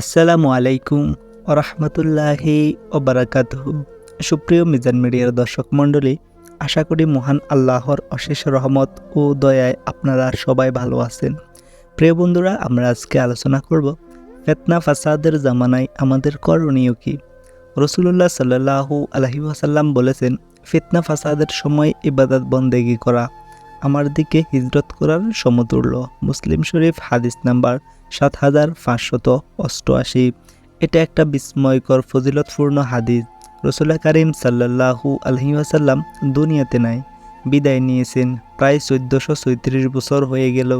আসসালামু আলাইকুম ওরহমতুল্লাহি ওবরাকাতহু। সুপ্রিয় মিজান মিডিয়ার দর্শক মণ্ডলী, আশা করি মহান আল্লাহর অশেষ রহমত ও দয়ায় আপনারা সবাই ভালো আছেন। প্রিয় বন্ধুরা, আমরা আজকে আলোচনা করব ফেতনা ফাসাদের জামানায় আমাদের করণীয় কী? রসুলুল্লাহ সাল্লাহু আলহি ওয়াসাল্লাম বলেছেন, ফিতনা ফাসাদের সময় ইবাদত বন্দেগি করা, আমার দিকে হিজরত করার সমতুল্য। মুসলিম শরীফ হাদিস নাম্বার সাত হাজার পাঁচশত অষ্টআশি। এটা একটা বিস্ময়কর, ফজিলতপূর্ণ হাদিস। রসুল্লাহ করিম সাল্লাহু আলহিউসাল্লাম দুনিয়াতে নাই, বিদায় নিয়েছেন। প্রায় চোদ্দোশো ছয়ত্রিশ বছর হয়ে গেল।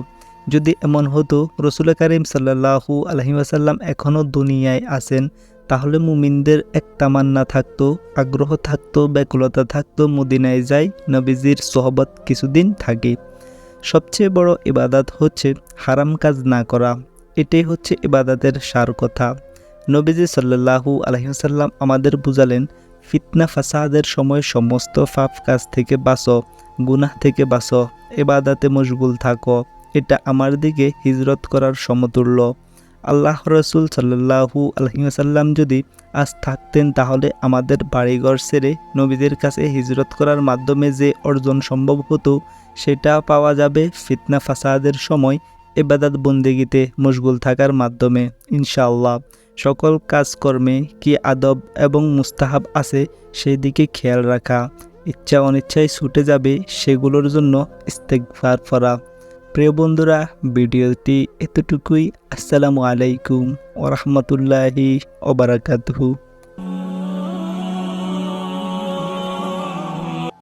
যদি এমন হতো, রসুল্লাহ করিম সাল্লাহু আলহিউসাল্লাম এখনও দুনিয়ায় আছেন, তাহলে মুমিনদের এক তামান্না থাকতো, আগ্রহ থাকতো, ব্যাকুলতা থাকতো, মদিনায় যাই নবীজির সোহবত কিছুদিন থাকে। সবচেয়ে বড় ইবাদাত হচ্ছে হারাম কাজ না করা। এটাই হচ্ছে ইবাদাতের সার কথা নবীজি সাল্লাহু আলহিহাসাল্লাম আমাদের বুঝালেন, ফিতনা ফাসাদের সময় সমস্ত ফাফ কাজ থেকে বাঁচো, গুনাহ থেকে বাঁচো এবাদাতে মশগুল থাকো। এটা আমার দিকে হিজরত করার সমতুল্য। আল্লাহ রসুল সাল্লাহু আলহিহাসাল্লাম যদি আজ থাকতেন তাহলে আমাদের বাড়িঘর সেরে নবীদের কাছে হিজরত করার মাধ্যমে যে অর্জন সম্ভব হতো, সেটা পাওয়া যাবে ফিতনা ফাসাদের সময় এবাদাত বন্দেগিতে মশগুল থাকার মাধ্যমে, ইনশাআল্লাহ। সকল কাজকর্মে কি আদব এবং মুস্তাহাব আছে সেই দিকে খেয়াল রাখা। ইচ্ছা অনিচ্ছায় ছুটে যাবে, সেগুলোর জন্য ইস্তেকফার করা প্রিয় বন্ধুরা, ভিডিওটি এতটুকুই। আসসালামু আলাইকুম ওরহমতুল্লাহি ওবরাকাতহু